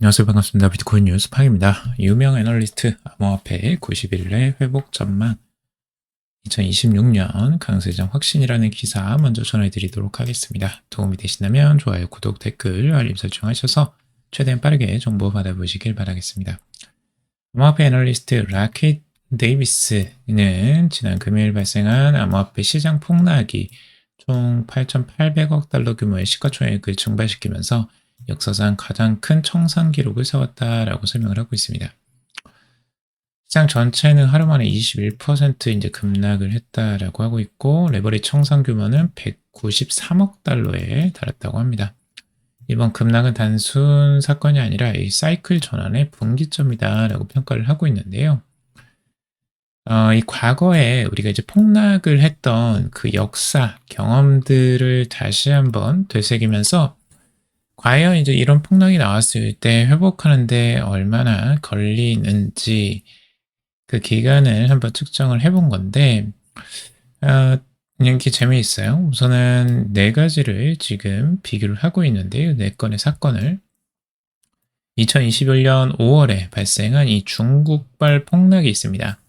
안녕하세요. 반갑습니다. 비트코인 뉴스 팡입니다. 유명 애널리스트 암호화폐 91일의 회복 전망 2026년 강세장 확신이라는 기사 먼저 전해드리도록 하겠습니다. 도움이 되신다면 좋아요, 구독, 댓글, 알림 설정하셔서 최대한 빠르게 정보 받아보시길 바라겠습니다. 암호화폐 애널리스트 라켓 데이비스는 지난 금요일 발생한 암호화폐 시장 폭락이 총 8,800억 달러 규모의 시가총액을 증발시키면서 역사상 가장 큰 청산 기록을 세웠다라고 설명을 하고 있습니다. 시장 전체는 하루 만에 21% 이제 급락을 했다라고 하고 있고 레버리 청산 규모는 193억 달러에 달했다고 합니다. 이번 급락은 단순 사건이 아니라 이 사이클 전환의 분기점이다라고 평가를 하고 있는데요. 어, 이 과거에 우리가 이제 폭락을 했던 그 역사 경험들을 다시 한번 되새기면서 과연 이제 이런 폭락이 나왔을 때 회복하는데 얼마나 걸리는지 그 기간을 한번 측정을 해본 건데, 어, 이렇게 재미있어요. 우선은 네 가지를 지금 비교를 하고 있는데요. 네 건의 사건을. 2021년 5월에 발생한 이 중국발 폭락이 있습니다.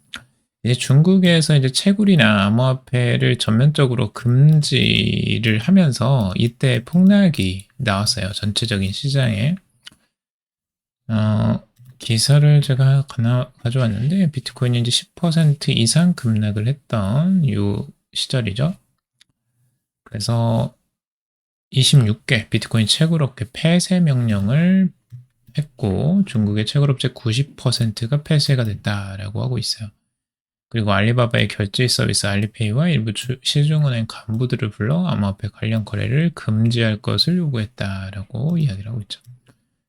이제 중국에서 이제 채굴이나 암호화폐를 전면적으로 금지를 하면서 이때 폭락이 나왔어요. 전체적인 시장에. 어, 기사를 제가 가져왔는데 비트코인이 이제 10% 이상 급락을 했던 이 시절이죠. 그래서 26개 비트코인 채굴업계 폐쇄 명령을 했고 중국의 채굴업체 90%가 폐쇄가 됐다라고 하고 있어요. 그리고 알리바바의 결제 서비스 알리페이와 일부 시중은행 간부들을 불러 암호화폐 관련 거래를 금지할 것을 요구했다라고 이야기를 하고 있죠.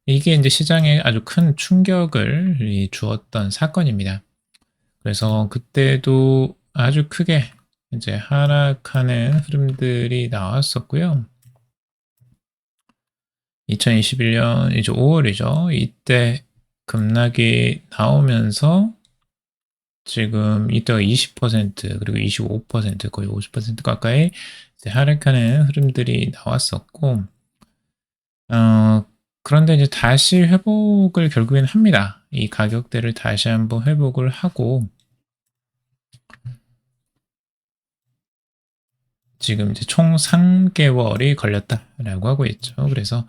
이게 이제 시장에 아주 큰 충격을 주었던 사건입니다. 그래서 그때도 아주 크게 이제 하락하는 흐름들이 나왔었고요. 2021년 이제 5월이죠. 이때 급락이 나오면서 지금 이때가 20% 그리고 25% 거의 50% 가까이 하락하는 흐름들이 나왔었고 어, 그런데 이제 다시 회복을 결국엔 합니다. 이 가격대를 다시 한번 회복을 하고 지금 이제 총 3개월이 걸렸다라고 하고 있죠. 그래서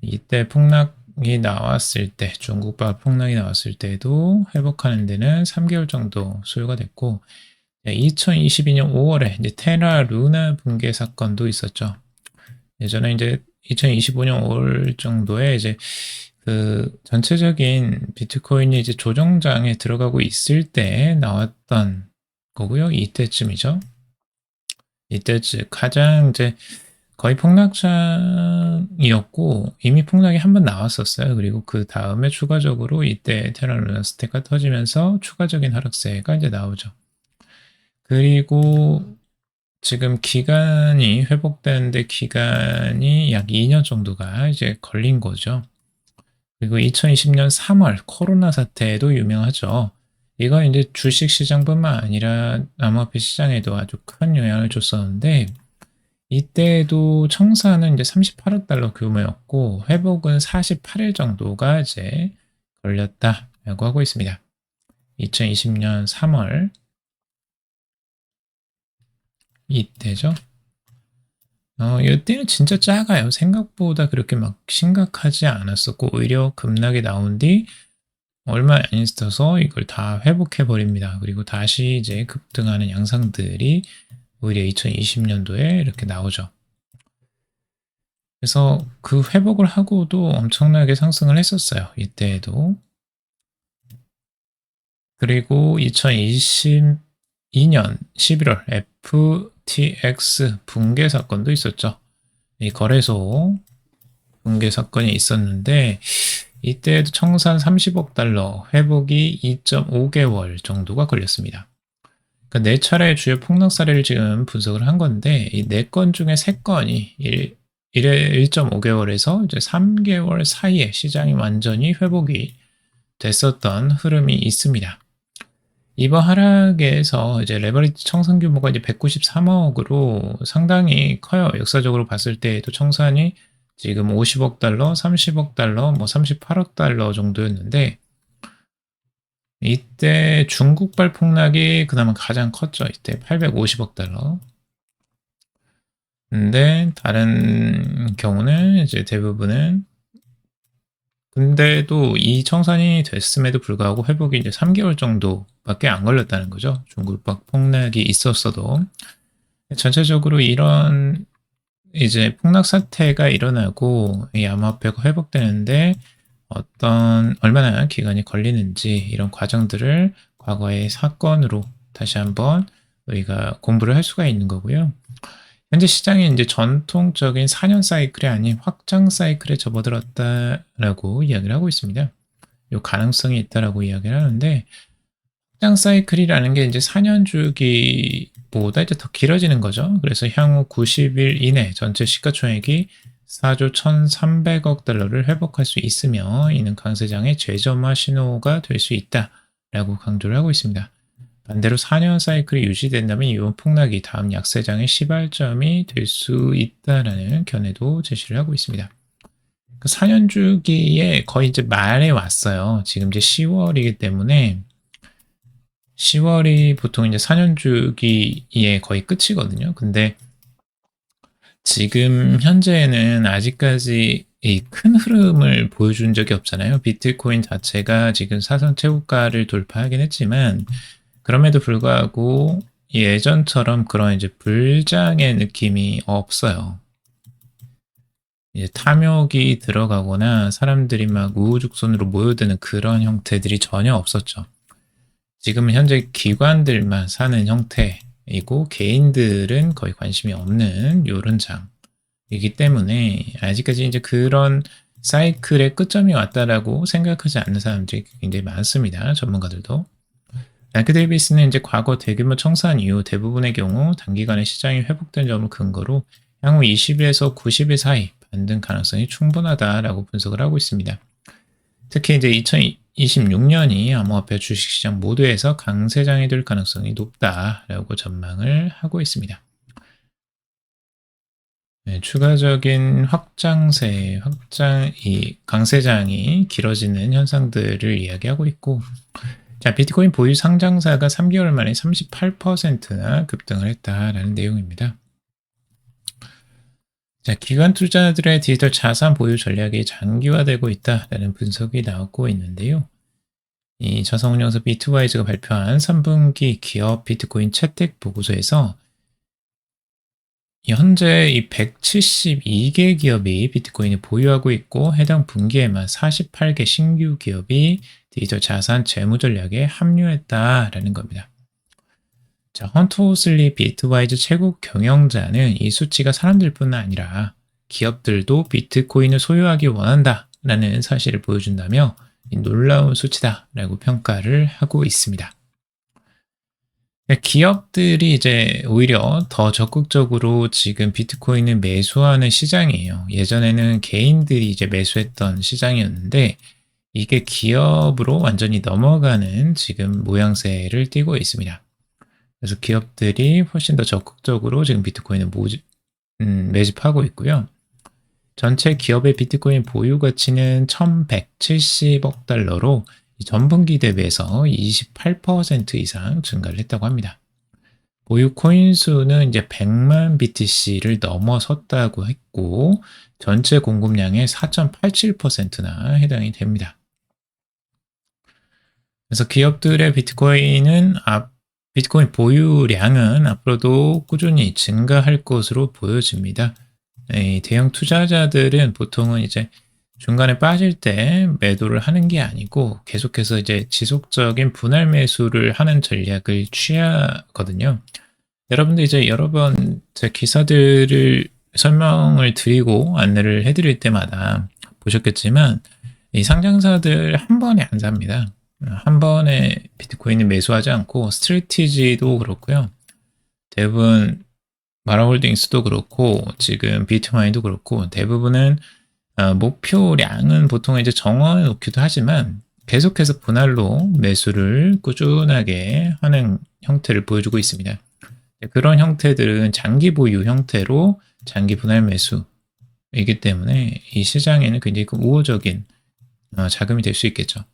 이때 폭락 이 나왔을 때 중국발 폭락이 나왔을 때도 회복하는 데는 3개월 정도 소요가 됐고 2022년 5월에 이제 테라 루나 붕괴 사건도 있었죠. 예전에 이제 2025년 5월 정도에 이제 그 전체적인 비트코인이 이제 조정장에 들어가고 있을 때 나왔던 거고요. 이때쯤이죠. 이때쯤 가장 이제 거의 폭락장이었고 이미 폭락이 한 번 나왔었어요. 그리고 그 다음에 추가적으로 이때 테라루나 스테가 터지면서 추가적인 하락세가 이제 나오죠. 그리고 지금 기간이 회복되는데 기간이 약 2년 정도가 이제 걸린 거죠. 그리고 2020년 3월 코로나 사태도 유명하죠. 이건 이제 주식 시장뿐만 아니라 암호화폐 시장에도 아주 큰 영향을 줬었는데 이때도 청산은 이제 38억 달러 규모였고 회복은 48일 정도가 이제 걸렸다라고 하고 있습니다. 2020년 3월 이때죠. 어, 이때는 진짜 작아요. 생각보다 그렇게 막 심각하지 않았었고 오히려 급락이 나온 뒤 얼마 안 있어서 이걸 다 회복해 버립니다. 그리고 다시 이제 급등하는 양상들이 오히려 2020년도에 이렇게 나오죠. 그래서 그 회복을 하고도 엄청나게 상승을 했었어요. 이때에도. 그리고 2022년 11월 FTX 붕괴 사건도 있었죠. 이 거래소 붕괴 사건이 있었는데 이때도 청산 30억 달러, 회복이 2.5개월 정도가 걸렸습니다. 그러니까 네 차례의 주요 폭락 사례를 지금 분석을 한 건데 이 네 건 중에 세 건이 1, 1.5개월에서 이제 3개월 사이에 시장이 완전히 회복이 됐었던 흐름이 있습니다. 이번 하락에서 이제 레버리지 청산 규모가 이제 193억으로 상당히 커요. 역사적으로 봤을 때도 청산이 지금 50억 달러, 30억 달러, 뭐 38억 달러 정도였는데 이때 중국발 폭락이 그나마 가장 컸죠. 이때 850억 달러. 근데 다른 경우는 이제 대부분은 근데도 이 청산이 됐음에도 불구하고 회복이 이제 3개월 정도밖에 안 걸렸다는 거죠. 중국발 폭락이 있었어도 전체적으로 이런 이제 폭락 사태가 일어나고 이 암호화폐가 회복되는데 어떤 얼마나 기간이 걸리는지 이런 과정들을 과거의 사건으로 다시 한번 우리가 공부를 할 수가 있는 거고요. 현재 시장이 이제 전통적인 4년 사이클이 아닌 확장 사이클에 접어들었다라고 이야기를 하고 있습니다. 이 가능성이 있다라고 이야기를 하는데 확장 사이클이라는 게 이제 4년 주기보다 이제 더 길어지는 거죠. 그래서 향후 90일 이내 전체 시가총액이 4조 1,300억 달러를 회복할 수 있으며 이는 강세장의 재점화 신호가 될 수 있다라고 강조를 하고 있습니다. 반대로 4년 사이클이 유지된다면 이번 폭락이 다음 약세장의 시발점이 될 수 있다라는 견해도 제시를 하고 있습니다. 그 4년 주기에 거의 이제 말에 왔어요. 지금 이제 10월이기 때문에 10월이 보통 이제 4년 주기에 거의 끝이거든요. 근데 지금 현재는 아직까지 이 큰 흐름을 보여준 적이 없잖아요. 비트코인 자체가 지금 사상 최고가를 돌파하긴 했지만 그럼에도 불구하고 예전처럼 그런 이제 불장의 느낌이 없어요. 이제 탐욕이 들어가거나 사람들이 막 우후죽순으로 모여드는 그런 형태들이 전혀 없었죠. 지금은 현재 기관들만 사는 형태 이고 개인들은 거의 관심이 없는 요런 장이기 때문에 아직까지 이제 그런 사이클의 끝점이 왔다라고 생각하지 않는 사람들이 굉장히 많습니다. 전문가들도. 랭크 데이비스는 이제 과거 대규모 청산 이후 대부분의 경우 단기간에 시장이 회복된 점을 근거로 향후 20일에서 90일 사이 반등 가능성이 충분하다라고 분석을 하고 있습니다. 특히 이제 2026년이 암호화폐 주식시장 모두에서 강세장이 될 가능성이 높다라고 전망을 하고 있습니다. 네, 추가적인 확장세, 확장, 이 강세장이 길어지는 현상들을 이야기하고 있고, 자, 비트코인 보유 상장사가 3개월 만에 38%나 급등을 했다라는 내용입니다. 자, 기관 투자들의 디지털 자산 보유 전략이 장기화되고 있다라는 분석이 나오고 있는데요. 이 저성운용사 비트와이즈가 발표한 3분기 기업 비트코인 채택 보고서에서 현재 이 172개 기업이 비트코인을 보유하고 있고 해당 분기에만 48개 신규 기업이 디지털 자산 재무 전략에 합류했다라는 겁니다. 자, 헌터슬리 비트와이즈 최고 경영자는 이 수치가 사람들뿐 아니라 기업들도 비트코인을 소유하기 원한다 라는 사실을 보여준다며 놀라운 수치다 라고 평가를 하고 있습니다. 네, 기업들이 이제 오히려 더 적극적으로 지금 비트코인을 매수하는 시장이에요. 예전에는 개인들이 이제 매수했던 시장이었는데 이게 기업으로 완전히 넘어가는 지금 모양새를 띠고 있습니다. 그래서 기업들이 훨씬 더 적극적으로 지금 비트코인을 모집, 음, 매집하고 있고요. 전체 기업의 비트코인 보유 가치는 1170억 달러로 전분기 대비해서 28% 이상 증가를 했다고 합니다. 보유 코인 수는 이제 100만 BTC를 넘어섰다고 했고 전체 공급량의 4.87%나 해당이 됩니다. 그래서 기업들의 비트코인은 앞 비트코인 보유량은 앞으로도 꾸준히 증가할 것으로 보여집니다. 대형 투자자들은 보통은 이제 중간에 빠질 때 매도를 하는 게 아니고 계속해서 이제 지속적인 분할 매수를 하는 전략을 취하거든요. 여러분들 이제 여러 번 제 기사들을 설명을 드리고 안내를 해드릴 때마다 보셨겠지만 이 상장사들 한 번에 안 삽니다. 한 번에 비트코인을 매수하지 않고 스트레티지도 그렇고요. 대부분 마라홀딩스도 그렇고 지금 비트마인도 그렇고 대부분은 어, 목표량은 보통 이제 정해 놓기도 하지만 계속해서 분할로 매수를 꾸준하게 하는 형태를 보여주고 있습니다. 그런 형태들은 장기 보유 형태로 장기 분할 매수 이기 때문에 이 시장에는 굉장히 그 우호적인 어, 자금이 될 수 있겠죠.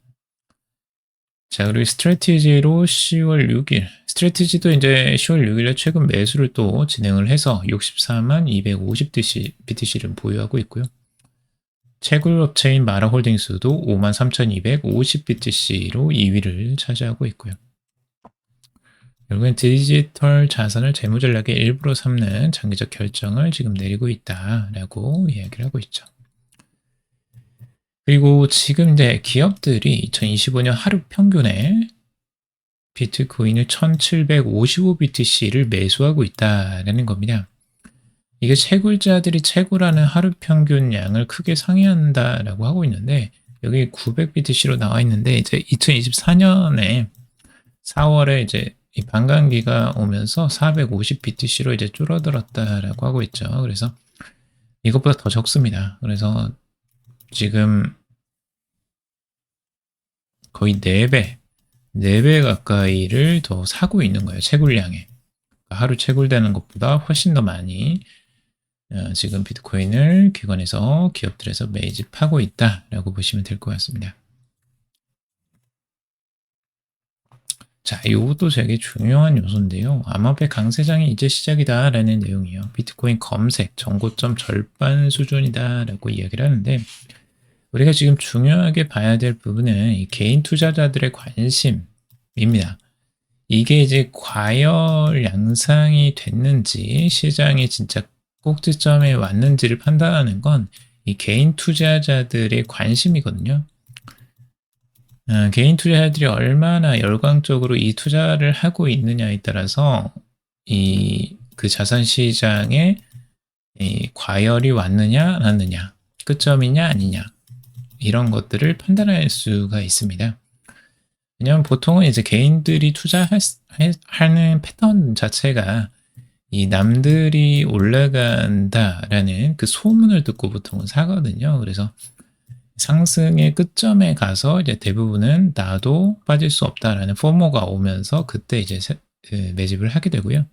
자, 그리고 스트레티지로 10월 6일. 스트레티지도 이제 10월 6일에 최근 매수를 또 진행을 해서 64만 250 BTC를 보유하고 있고요. 채굴 업체인 마라홀딩스도 5만 3,250 BTC로 2위를 차지하고 있고요. 결국엔 디지털 자산을 재무 전략의 일부로 삼는 장기적 결정을 지금 내리고 있다라고 이야기를 하고 있죠. 그리고 지금 이제 기업들이 2025년 하루 평균에 비트코인을 1755BTC를 매수하고 있다라는 겁니다. 이게 채굴자들이 채굴하는 하루 평균 양을 크게 상회한다라고 하고 있는데 여기 900BTC로 나와 있는데 이제 2024년에 4월에 이제 이 반감기가 오면서 450BTC로 이제 줄어들었다라고 하고 있죠. 그래서 이것보다 더 적습니다. 그래서 지금 거의 4배, 4배 가까이를 더 사고 있는 거예요. 채굴량에. 그러니까 하루 채굴되는 것보다 훨씬 더 많이 어, 지금 비트코인을 기관에서 기업들에서 매집하고 있다라고 보시면 될 것 같습니다. 자, 이것도 되게 중요한 요소인데요. 암호화폐 강세장이 이제 시작이다라는 내용이에요. 비트코인 검색, 정고점 절반 수준이다라고 이야기를 하는데 우리가 지금 중요하게 봐야 될 부분은 개인 투자자들의 관심입니다. 이게 이제 과열 양상이 됐는지 시장이 진짜 꼭지점에 왔는지를 판단하는 건 이 개인 투자자들의 관심이거든요. 어, 개인 투자자들이 얼마나 열광적으로 이 투자를 하고 있느냐에 따라서 이 그 자산 시장에 이 과열이 왔느냐 안 왔느냐 끝점이냐 아니냐 이런 것들을 판단할 수가 있습니다. 왜냐하면 보통은 이제 개인들이 투자하는 패턴 자체가 이 남들이 올라간다라는 그 소문을 듣고 보통은 사거든요. 그래서 상승의 끝점에 가서 이제 대부분은 나도 빠질 수 없다라는 포모가 오면서 그때 이제 그 매집을 하게 되고요.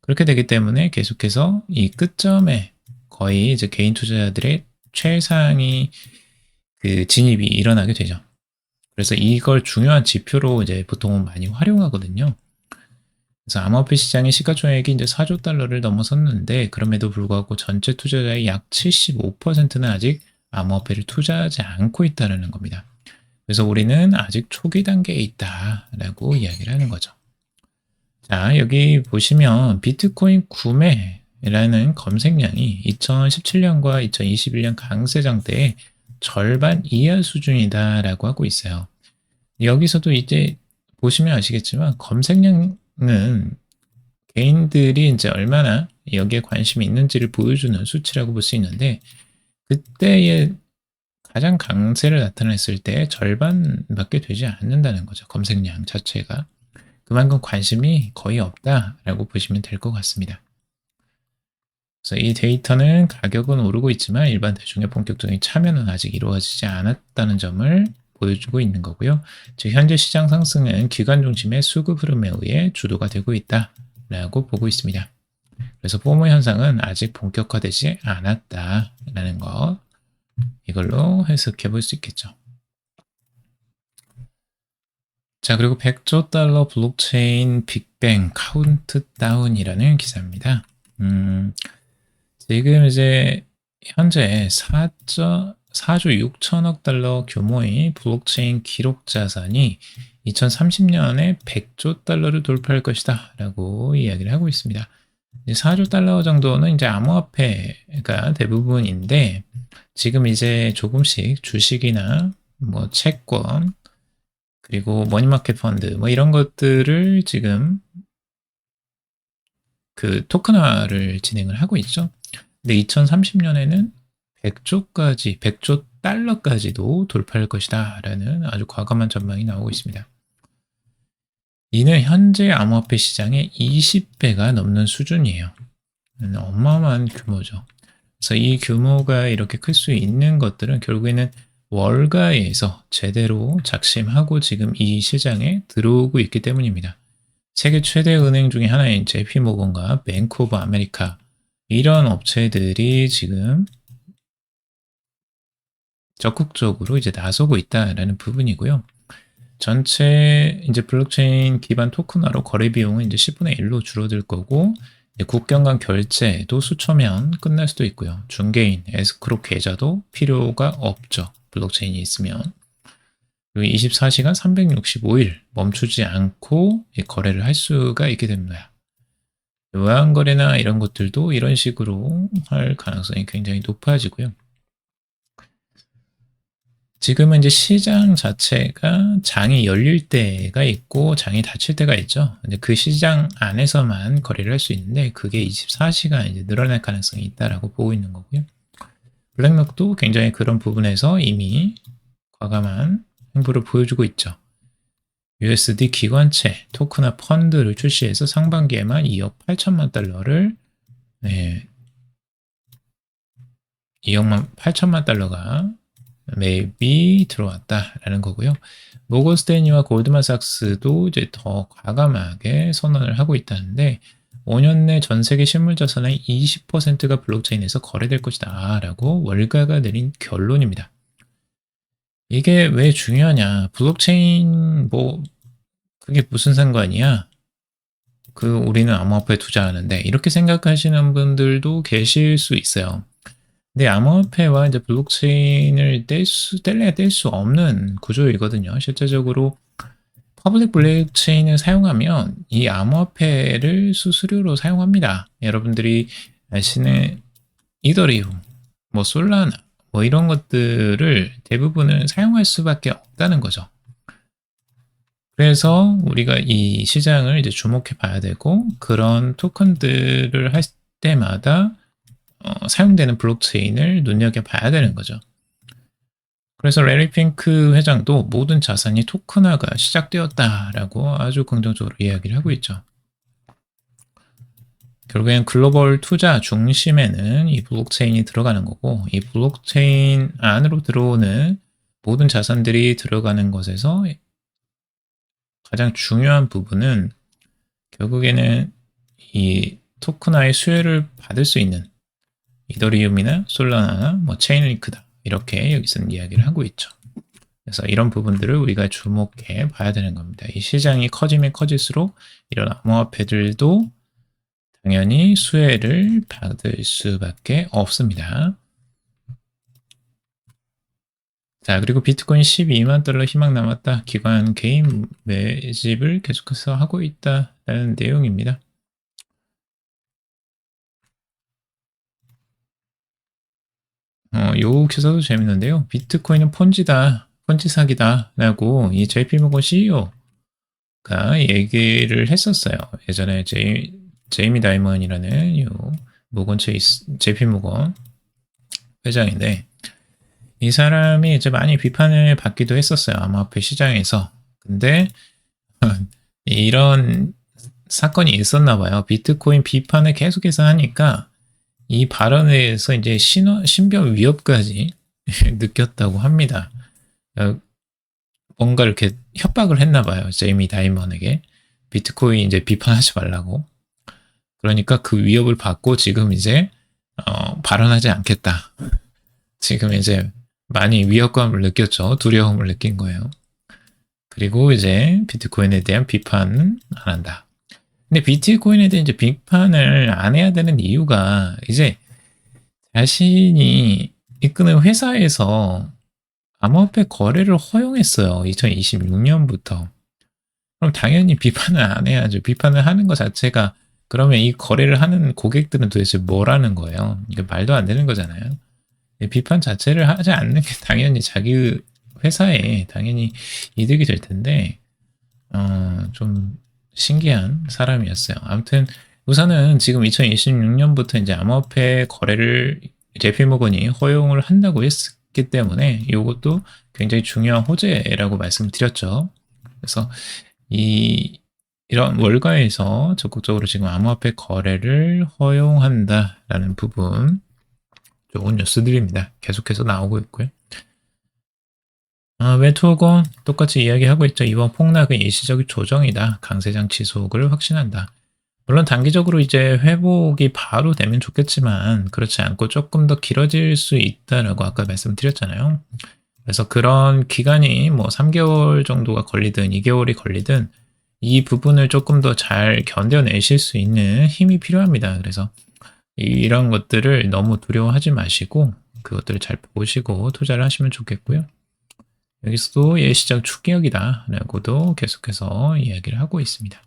그렇게 되기 때문에 계속해서 이 끝점에 거의 이제 개인 투자자들의 최상위 그 진입이 일어나게 되죠. 그래서 이걸 중요한 지표로 이제 보통은 많이 활용하거든요. 그래서 암호화폐 시장의 시가총액이 이제 4조 달러를 넘어섰는데 그럼에도 불구하고 전체 투자자의 약 75%는 아직 암호화폐를 투자하지 않고 있다는 겁니다. 그래서 우리는 아직 초기 단계에 있다라고 이야기를 하는 거죠. 자, 여기 보시면 비트코인 구매라는 검색량이 2017년과 2021년 강세장 때 절반 이하 수준이다라고 하고 있어요. 여기서도 이제 보시면 아시겠지만 검색량 는 개인들이 이제 얼마나 여기에 관심이 있는지를 보여주는 수치라고 볼 수 있는데 그때의 가장 강세를 나타냈을 때 절반밖에 되지 않는다는 거죠. 검색량 자체가. 그만큼 관심이 거의 없다라고 보시면 될 것 같습니다. 그래서 이 데이터는 가격은 오르고 있지만 일반 대중의 본격적인 참여는 아직 이루어지지 않았다는 점을 보여주고 있는 거고요. 즉 현재 시장 상승은 기관 중심의 수급 흐름에 의해 주도가 되고 있다라고 보고 있습니다. 그래서 포모 현상은 아직 본격화되지 않았다라는 거 이걸로 해석해 볼 수 있겠죠. 자 그리고 100조 달러 블록체인 빅뱅 카운트다운이라는 기사입니다. 음, 지금 이제 현재 4조 4조 6천억 달러 규모의 블록체인 기록 자산이 2030년에 100조 달러를 돌파할 것이다 라고 이야기를 하고 있습니다. 4조 달러 정도는 이제 암호화폐가 대부분인데 지금 이제 조금씩 주식이나 뭐 채권 그리고 머니마켓 펀드 뭐 이런 것들을 지금 그 토큰화를 진행을 하고 있죠. 근데 2030년에는 100조까지, 100조 달러까지도 돌파할 것이다. 라는 아주 과감한 전망이 나오고 있습니다. 이는 현재 암호화폐 시장의 20배가 넘는 수준이에요. 어마어마한 규모죠. 그래서 이 규모가 이렇게 클 수 있는 것들은 결국에는 월가에서 제대로 작심하고 지금 이 시장에 들어오고 있기 때문입니다. 세계 최대 은행 중에 하나인 JP모건과 뱅크 오브 아메리카 이런 업체들이 지금 적극적으로 이제 나서고 있다라는 부분이고요. 전체 이제 블록체인 기반 토큰화로 거래 비용은 이제 10분의 1로 줄어들 거고 국경 간 결제도 수초면 끝날 수도 있고요. 중개인, 에스크로 계좌도 필요가 없죠. 블록체인이 있으면. 그리고 24시간 365일 멈추지 않고 이 거래를 할 수가 있게 됩니다. 외환거래나 이런 것들도 이런 식으로 할 가능성이 굉장히 높아지고요. 지금은 이제 시장 자체가 장이 열릴 때가 있고 장이 닫힐 때가 있죠. 이제 그 시장 안에서만 거래를 할 수 있는데 그게 24시간 이제 늘어날 가능성이 있다라고 보고 있는 거고요. 블랙록도 굉장히 그런 부분에서 이미 과감한 행보를 보여주고 있죠. USD 기관채, 토크나 펀드를 출시해서 상반기에만 2억 8천만 달러를 네, 2억만 8천만 달러가 매입이 들어왔다라는 거고요. 모건스테이니와 골드만삭스도 이제 더 과감하게 선언을 하고 있다는데 5년 내 전 세계 실물 자산의 20%가 블록체인에서 거래될 것이다라고 월가가 내린 결론입니다. 이게 왜 중요하냐? 블록체인 뭐 그게 무슨 상관이야? 그 우리는 암호화폐에 투자하는데 이렇게 생각하시는 분들도 계실 수 있어요. 근데 암호화폐와 이제 블록체인을 뗄 수, 뗄래야 뗄 수 없는 구조이거든요. 실제적으로 퍼블릭 블록체인을 사용하면 이 암호화폐를 수수료로 사용합니다. 여러분들이 아시는 이더리움, 뭐 솔라나, 뭐 이런 것들을 대부분은 사용할 수밖에 없다는 거죠. 그래서 우리가 이 시장을 이제 주목해 봐야 되고 그런 토큰들을 할 때마다 어, 사용되는 블록체인을 눈여겨 봐야 되는 거죠. 그래서 레리 핑크 회장도 모든 자산이 토큰화가 시작되었다라고 아주 긍정적으로 이야기를 하고 있죠. 결국엔 글로벌 투자 중심에는 이 블록체인이 들어가는 거고 이 블록체인 안으로 들어오는 모든 자산들이 들어가는 것에서 가장 중요한 부분은 결국에는 이 토큰화의 수혜를 받을 수 있는 이더리움이나 솔라나나 뭐 체인링크다 이렇게 여기서는 이야기를 하고 있죠. 그래서 이런 부분들을 우리가 주목해 봐야 되는 겁니다. 이 시장이 커지면 커질수록 이런 암호화폐들도 당연히 수혜를 받을 수밖에 없습니다. 자, 그리고 비트코인 12만 달러 희망 남았다. 기관 개인 매집을 계속해서 하고 있다라는 내용입니다. 어, 요 기사도 재밌는데요. 비트코인은 펀지다, 펀지 사기다 라고 이 JP모건 CEO가 얘기를 했었어요. 예전에 제이, 제이미 다이먼이라는 요 모건 체이스, JP모건 회장인데 이 사람이 이제 많이 비판을 받기도 했었어요. 암호화폐 시장에서. 근데 이런 사건이 있었나 봐요. 비트코인 비판을 계속해서 하니까 이 발언에서 이제 신원, 신변 위협까지 느꼈다고 합니다. 어, 뭔가 이렇게 협박을 했나 봐요. 제이미 다이먼에게. 비트코인 이제 비판하지 말라고. 그러니까 그 위협을 받고 지금 이제 어, 발언하지 않겠다. 지금 이제 많이 위협감을 느꼈죠. 두려움을 느낀 거예요. 그리고 이제 비트코인에 대한 비판은 안 한다. 근데 비트코인에 대한 이제 비판을 안 해야 되는 이유가 이제 자신이 이끄는 회사에서 암호화폐 거래를 허용했어요. 2026년부터. 그럼 당연히 비판을 안 해야죠. 비판을 하는 것 자체가 그러면 이 거래를 하는 고객들은 도대체 뭐라는 거예요? 이게 말도 안 되는 거잖아요. 비판 자체를 하지 않는 게 당연히 자기 회사에 당연히 이득이 될 텐데, 어, 좀 신기한 사람이었어요. 아무튼 우선은 지금 2026년부터 이제 암호화폐 거래를 JP모건이 허용을 한다고 했기 때문에 이것도 굉장히 중요한 호재라고 말씀드렸죠. 그래서 이 이런 월가에서 적극적으로 지금 암호화폐 거래를 허용한다라는 부분 좋은 뉴스들입니다. 계속해서 나오고 있고요. 아, 웨투어건 똑같이 이야기하고 있죠. 이번 폭락은 일시적인 조정이다. 강세장 지속을 확신한다. 물론 단기적으로 이제 회복이 바로 되면 좋겠지만 그렇지 않고 조금 더 길어질 수 있다라고 아까 말씀드렸잖아요. 그래서 그런 기간이 뭐 3개월 정도가 걸리든 2개월이 걸리든 이 부분을 조금 더 잘 견뎌내실 수 있는 힘이 필요합니다. 그래서 이런 것들을 너무 두려워하지 마시고 그것들을 잘 보시고 투자를 하시면 좋겠고요. 여기서도 예 시장 추격이다 라고도 계속해서 이야기를 하고 있습니다.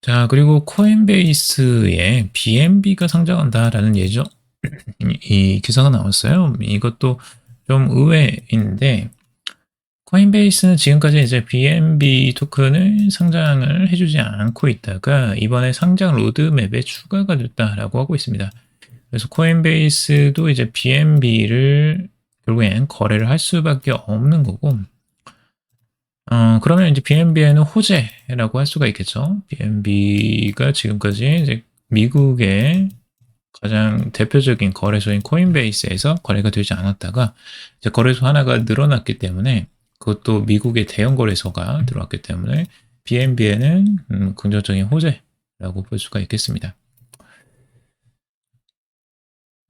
자, 그리고 코인베이스에 BNB가 상장한다라는 예정, 이 기사가 나왔어요. 이것도 좀 의외인데, 코인베이스는 지금까지 이제 BNB 토큰을 상장을 해주지 않고 있다가 이번에 상장 로드맵에 추가가 됐다라고 하고 있습니다. 그래서 코인베이스도 이제 BNB를 결국엔 거래를 할 수밖에 없는 거고, 어, 그러면 이제 BNB에는 호재라고 할 수가 있겠죠. BNB가 지금까지 이제 미국의 가장 대표적인 거래소인 코인베이스에서 거래가 되지 않았다가 이제 거래소 하나가 늘어났기 때문에 그것도 미국의 대형 거래소가 들어왔기 때문에 BNB에는 음, 긍정적인 호재라고 볼 수가 있겠습니다.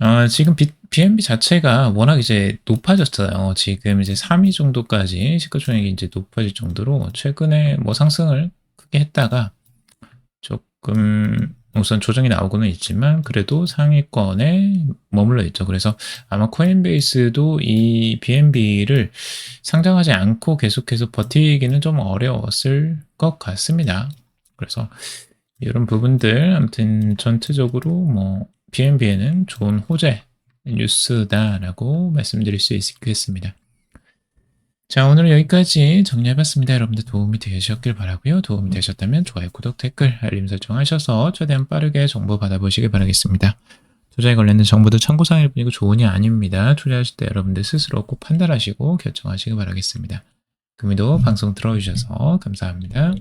어, 지금 비, BNB 자체가 워낙 이제 높아졌어요. 지금 이제 3위 정도까지 시가총액이 이제 높아질 정도로 최근에 뭐 상승을 크게 했다가 조금 우선 조정이 나오고는 있지만 그래도 상위권에 머물러 있죠. 그래서 아마 코인베이스도 이 BNB를 상장하지 않고 계속해서 버티기는 좀 어려웠을 것 같습니다. 그래서 이런 부분들 아무튼 전체적으로 뭐 BNB에는 좋은 호재 뉴스다라고 말씀드릴 수 있겠습니다. 자, 오늘 여기까지 정리해봤습니다. 여러분들 도움이 되셨길 바라고요. 도움이 되셨다면 좋아요, 구독, 댓글, 알림 설정하셔서 최대한 빠르게 정보 받아보시길 바라겠습니다. 투자에 관련된 정보도 참고사항일 뿐이고 조언이 아닙니다. 투자하실 때 여러분들 스스로 꼭 판단하시고 결정하시길 바라겠습니다. 금이도 방송 들어주셔서 감사합니다.